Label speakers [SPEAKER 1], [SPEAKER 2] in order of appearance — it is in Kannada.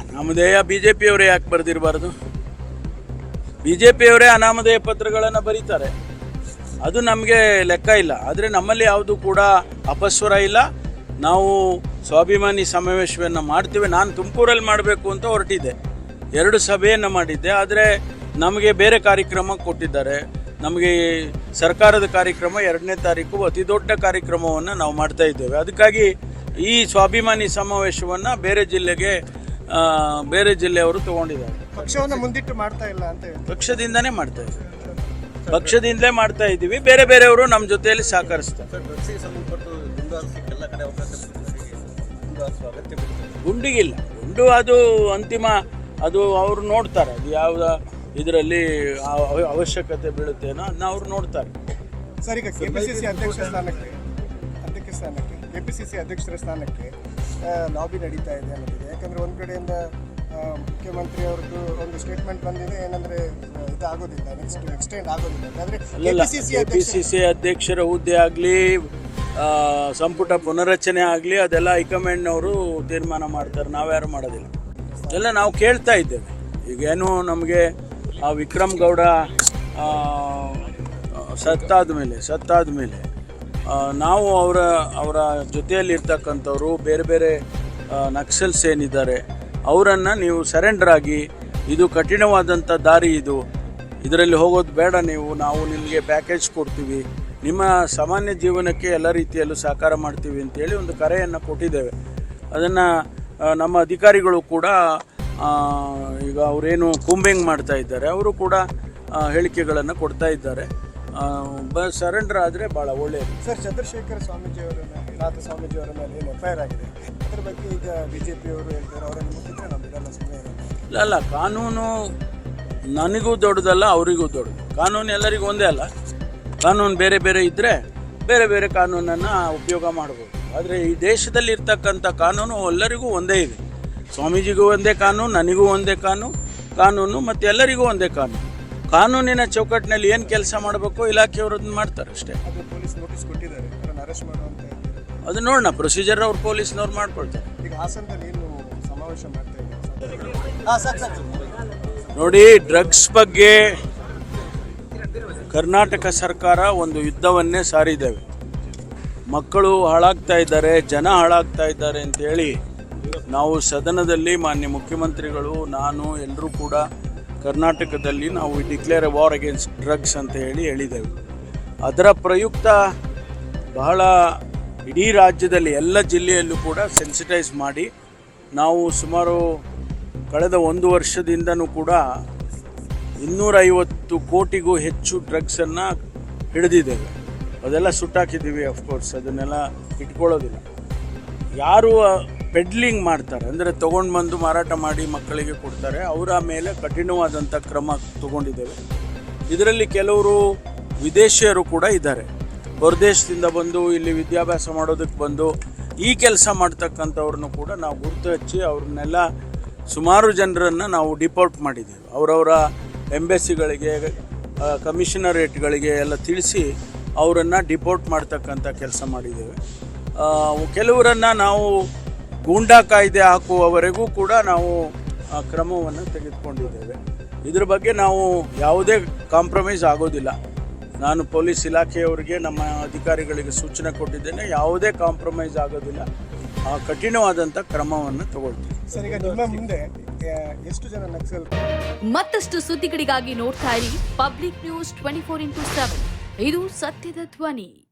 [SPEAKER 1] ಅನಾಮಧೇಯ ಬಿಜೆಪಿಯವರೇ ಯಾಕೆ ಬರೆದಿರಬಾರ್ದು? ಬಿಜೆಪಿಯವರೇ ಅನಾಮಧೇಯ ಪತ್ರಗಳನ್ನು ಬರೀತಾರೆ. ಅದು ನಮಗೆ ಲೆಕ್ಕ ಇಲ್ಲ. ಆದರೆ ನಮ್ಮಲ್ಲಿ ಯಾವುದು ಕೂಡ ಅಪಸ್ವರ ಇಲ್ಲ. ನಾವು ಸ್ವಾಭಿಮಾನಿ ಸಮಾವೇಶವನ್ನು ಮಾಡ್ತೀವಿ. ನಾನು ತುಮಕೂರಲ್ಲಿ ಮಾಡಬೇಕು ಅಂತ ಹೊರಟಿದ್ದೆ. ಎರಡು ಸಭೆಯನ್ನು ಮಾಡಿದ್ದೆ. ಆದರೆ ನಮಗೆ ಬೇರೆ ಕಾರ್ಯಕ್ರಮ ಕೊಟ್ಟಿದ್ದಾರೆ. ನಮಗೆ ಸರ್ಕಾರದ ಕಾರ್ಯಕ್ರಮ ಎರಡನೇ ತಾರೀಕು ಅತಿ ದೊಡ್ಡ ಕಾರ್ಯಕ್ರಮವನ್ನು ನಾವು ಮಾಡ್ತಾ ಇದ್ದೇವೆ. ಅದಕ್ಕಾಗಿ ಈ ಸ್ವಾಭಿಮಾನಿ ಸಮಾವೇಶವನ್ನು ಬೇರೆ ಜಿಲ್ಲೆಗೆ ಆ, ಬೇರೆ ಜಿಲ್ಲೆಯವರು ತಗೊಂಡಿದ್ದಾರೆ.
[SPEAKER 2] ಪಕ್ಷವನ್ನು ಮುಂದಿಟ್ಟು ಮಾಡ್ತಾ ಇಲ್ಲ ಅಂತ ಹೇಳಿ
[SPEAKER 1] ಪಕ್ಷದಿಂದನೇ ಮಾಡ್ತಾ ಇದ್ದೀವಿ. ಪಕ್ಷದಿಂದಲೇ ಮಾಡ್ತಾ ಇದ್ದೀವಿ. ಬೇರೆ ಬೇರೆಯವರು ನಮ್ಮ ಜೊತೆಯಲ್ಲಿ ಸಹಕರಿಸ್ತಾರೆ. ಗುಂಡಿಗಿಲ್ಲ. ಗುಂಡು ಅದು ಅಂತಿಮ ಅದು ಅವರು ನೋಡ್ತಾರೆ. ಅದು ಯಾವ ಇದರಲ್ಲಿ ಅವಶ್ಯಕತೆ ಬೀಳುತ್ತೇನೋ ಅದನ್ನ ಅವ್ರು ನೋಡ್ತಾರೆ.
[SPEAKER 2] ಸರಿ ಅಧ್ಯಕ್ಷ ಸ್ಥಾನಕ್ಕೆ ಅಧ್ಯಕ್ಷ ಸ್ಥಾನಕ್ಕೆ ಕೆಪಿಸಿಸಿ ಅಧ್ಯಕ್ಷರ ಸ್ಥಾನಕ್ಕೆ ಲಾಬಿ ನಡೀತಾ ಇದೆ ಅನ್ನೋದಿದೆ. ಯಾಕಂದರೆ ಒಂದು ಕಡೆಯಿಂದ ಮುಖ್ಯಮಂತ್ರಿ ಅವ್ರದ್ದು ಒಂದು ಸ್ಟೇಟ್ಮೆಂಟ್ ಬಂದಿದೆ ಏನಂದ್ರೆ ಇದಾಗೋದಿಲ್ಲ ನೆಕ್ಸ್ಟ್ ಎಕ್ಸ್ಟೆಂಡ್ ಆಗೋದಿಲ್ಲ. ಆದ್ರೆ
[SPEAKER 1] ಎ ಪಿ ಸಿ ಸಿ ಅಧ್ಯಕ್ಷರ ಹುದ್ದೆ ಆಗಲಿ ಸಂಪುಟ ಪುನರಚನೆ ಆಗಲಿ ಅದೆಲ್ಲ ಹೈಕಮಾಂಡ್ನವರು ತೀರ್ಮಾನ ಮಾಡ್ತಾರೆ. ನಾವ್ಯಾರು ಮಾಡೋದಿಲ್ಲ. ಎಲ್ಲ ನಾವು ಕೇಳ್ತಾ ಇದ್ದೇವೆ. ಈಗೇನು ನಮಗೆ ಆ ವಿಕ್ರಮ್ ಗೌಡ ಸತ್ತಾದ ಮೇಲೆ ಸತ್ತಾದ ಮೇಲೆ ನಾವು ಅವರ ಅವರ ಜೊತೆಯಲ್ಲಿರ್ತಕ್ಕಂಥವ್ರು ಬೇರೆ ಬೇರೆ ನಕ್ಸಲ್ಸ್ ಏನಿದ್ದಾರೆ, ಅವರನ್ನು ನೀವು ಸರೆಂಡರ್ ಆಗಿ, ಇದು ಕಠಿಣವಾದಂಥ ದಾರಿ ಇದು. ಇದರಲ್ಲಿ ಹೋಗೋದು ಬೇಡ ನೀವು, ನಾವು ನಿಮಗೆ ಪ್ಯಾಕೇಜ್ ಕೊಡ್ತೀವಿ. ನಿಮ್ಮ ಸಾಮಾನ್ಯ ಜೀವನಕ್ಕೆ ಎಲ್ಲ ರೀತಿಯಲ್ಲೂ ಸಹಕಾರ ಮಾಡ್ತೀವಿ ಅಂತೇಳಿ ಒಂದು ಕರೆಯನ್ನು ಕೊಟ್ಟಿದ್ದೇವೆ. ಅದನ್ನು ನಮ್ಮ ಅಧಿಕಾರಿಗಳು ಕೂಡ ಈಗ ಅವರೇನು ಕುಂಬೆಂಗ್ ಮಾಡ್ತಾ ಇದ್ದಾರೆ, ಅವರು ಕೂಡ ಹೇಳಿಕೆಗಳನ್ನು ಕೊಡ್ತಾ ಇದ್ದಾರೆ. ಬ ಸರೆಂಡರ್ ಆದರೆ ಭಾಳ ಒಳ್ಳೆಯದು
[SPEAKER 2] ಸರ್ ಚಂದ್ರಶೇಖರ್ ಸ್ವಾಮೀಜಿ ಅವರ ನಾಥ ಸ್ವಾಮೀಜಿ ಅವರ ಮೇಲೆ ಏನು ಎಫ್ ಆರ್ ಆಗಿದೆ? ಅದರ ಬಗ್ಗೆ ಈಗ ಬಿಜೆಪಿ ಅವರು ಹೇಳ್ತಾರೆ ಅವರನ್ನು ಮುಟ್ಟಿದ್ರೆ ನಮಗೆಲ್ಲ ಸುಮ್ಮನೆ
[SPEAKER 1] ಇಲ್ಲ ಅಲ್ಲ ಕಾನೂನು ನನಗೂ ದೊಡ್ಡದಲ್ಲ ಅವರಿಗೂ ದೊಡ್ಡದು. ಕಾನೂನು ಎಲ್ಲರಿಗೂ ಒಂದೇ ಅಲ್ಲ. ಕಾನೂನು ಬೇರೆ ಬೇರೆ ಇದ್ದರೆ ಬೇರೆ ಬೇರೆ ಕಾನೂನನ್ನು ಉಪಯೋಗ ಮಾಡ್ಬೋದು. ಆದರೆ ಈ ದೇಶದಲ್ಲಿ ಇರ್ತಕ್ಕಂಥ ಕಾನೂನು ಎಲ್ಲರಿಗೂ ಒಂದೇ ಇದೆ. ಸ್ವಾಮೀಜಿಗೂ ಒಂದೇ ಕಾನೂನು ನನಗೂ ಒಂದೇ ಕಾನೂನು ಕಾನೂನು ಮತ್ತು ಎಲ್ಲರಿಗೂ ಒಂದೇ ಕಾನೂನು. ಕಾನೂನಿನ ಚೌಕಟ್ಟಿನಲ್ಲಿ ಏನು ಕೆಲಸ ಮಾಡಬೇಕು ಇಲಾಖೆಯವರು ಅದನ್ನ ಮಾಡ್ತಾರೆ ಅಷ್ಟೇ.
[SPEAKER 2] ಅದು
[SPEAKER 1] ನೋಡೋಣ ಪ್ರೊಸೀಜರ್ ಅವ್ರು ಪೊಲೀಸ್ನವ್ರು ಮಾಡ್ಕೊಳ್ತಾರೆ. ನೋಡಿ ಡ್ರಗ್ಸ್ ಬಗ್ಗೆ ಕರ್ನಾಟಕ ಸರ್ಕಾರ ಒಂದು ಯುದ್ಧವನ್ನೇ ಸಾರಿದ್ದೇವೆ. ಮಕ್ಕಳು ಹಾಳಾಗ್ತಾ ಇದ್ದಾರೆ ಜನ ಹಾಳಾಗ್ತಾ ಇದ್ದಾರೆ ಅಂತೇಳಿ ನಾವು ಸದನದಲ್ಲಿ ಮಾನ್ಯ ಮುಖ್ಯಮಂತ್ರಿಗಳು ನಾನು ಎಲ್ಲರೂ ಕೂಡ ಕರ್ನಾಟಕದಲ್ಲಿ ನಾವು declare a war against drugs ಅಂತ ಹೇಳಿ ಹೇಳಿದೆವು. ಅದರ ಪ್ರಯುಕ್ತ ಬಹಳ ಇಡೀ ರಾಜ್ಯದಲ್ಲಿ ಎಲ್ಲ ಜಿಲ್ಲೆಯಲ್ಲೂ ಕೂಡ ಸೆನ್ಸಿಟೈಸ್ ಮಾಡಿ ನಾವು ಸುಮಾರು ಕಳೆದ ಒಂದು ವರ್ಷದಿಂದನೂ ಕೂಡ ಇನ್ನೂರೈವತ್ತು ಕೋಟಿಗೂ ಹೆಚ್ಚು ಡ್ರಗ್ಸನ್ನು ಹಿಡಿದಿದ್ದೇವೆ. ಅದೆಲ್ಲ ಸುಟ್ಟಾಕಿದ್ದೀವಿ ಅಫ್ಕೋರ್ಸ್ ಅದನ್ನೆಲ್ಲ ಇಟ್ಕೊಳ್ಳೋದಿಲ್ಲ. ಯಾರು ಪೆಡ್ಲಿಂಗ್ ಮಾಡ್ತಾರೆ. ಅಂದರೆ ತೊಗೊಂಡು ಬಂದು ಮಾರಾಟ ಮಾಡಿ ಮಕ್ಕಳಿಗೆ ಕೊಡ್ತಾರೆ. ಅವರ ಮೇಲೆ ಕಠಿಣವಾದಂಥ ಕ್ರಮ ತಗೊಂಡಿದ್ದೇವೆ. ಇದರಲ್ಲಿ ಕೆಲವರು ವಿದೇಶಿಯರು ಕೂಡ ಇದ್ದಾರೆ. ಹೊರದೇಶದಿಂದ ಬಂದು ಇಲ್ಲಿ ವಿದ್ಯಾಭ್ಯಾಸ ಮಾಡೋದಕ್ಕೆ ಬಂದು ಈ ಕೆಲಸ ಮಾಡ್ತಕ್ಕಂಥವ್ರನ್ನು ಕೂಡ ನಾವು ಗುರುತು ಹಚ್ಚಿ ಅವ್ರನ್ನೆಲ್ಲ ಸುಮಾರು ಜನರನ್ನು ನಾವು ಡಿಪೋರ್ಟ್ ಮಾಡಿದ್ದೇವೆ. ಅವರವರ ಎಂಬೆಸಿಗಳಿಗೆ ಕಮಿಷನರೇಟ್ಗಳಿಗೆ ಎಲ್ಲ ತಿಳಿಸಿ ಅವರನ್ನು ಡಿಪೋರ್ಟ್ ಮಾಡ್ತಕ್ಕಂಥ ಕೆಲಸ ಮಾಡಿದ್ದೇವೆ. ಕೆಲವರನ್ನು ನಾವು ಗೂಂಡಾ ಕಾಯ್ದೆ ಹಾಕುವವರೆಗೂ ಕೂಡ ನಾವು ಆ, ಕ್ರಮವನ್ನು ತೆಗೆದುಕೊಂಡಿದ್ದೇವೆ. ಇದ್ರ ಬಗ್ಗೆ ನಾವು ಯಾವುದೇ ಕಾಂಪ್ರಮೈಸ್ ಆಗೋದಿಲ್ಲ. ನಾನು ಪೊಲೀಸ್ ಇಲಾಖೆಯವರಿಗೆ ನಮ್ಮ ಅಧಿಕಾರಿಗಳಿಗೆ ಸೂಚನೆ ಕೊಟ್ಟಿದ್ದೇನೆ ಯಾವುದೇ ಕಾಂಪ್ರಮೈಸ್ ಆಗೋದಿಲ್ಲ. ಆ ಕಠಿಣವಾದಂಥ ಕ್ರಮವನ್ನು ತಗೊಳ್ತೀವಿ.
[SPEAKER 2] ಸರ್ ಈಗ ನಿಮ್ಮ ಮುಂದೆ ಎಷ್ಟು ಜನ ನಕ್ಸಲ್
[SPEAKER 3] ಮತ್ತಷ್ಟು ಸುದ್ದಿಗಳಿಗಾಗಿ ನೋಡ್ತಾ ಇರಿ public news twenty four into seven. ಇದು ಸತ್ಯದ ಧ್ವನಿ.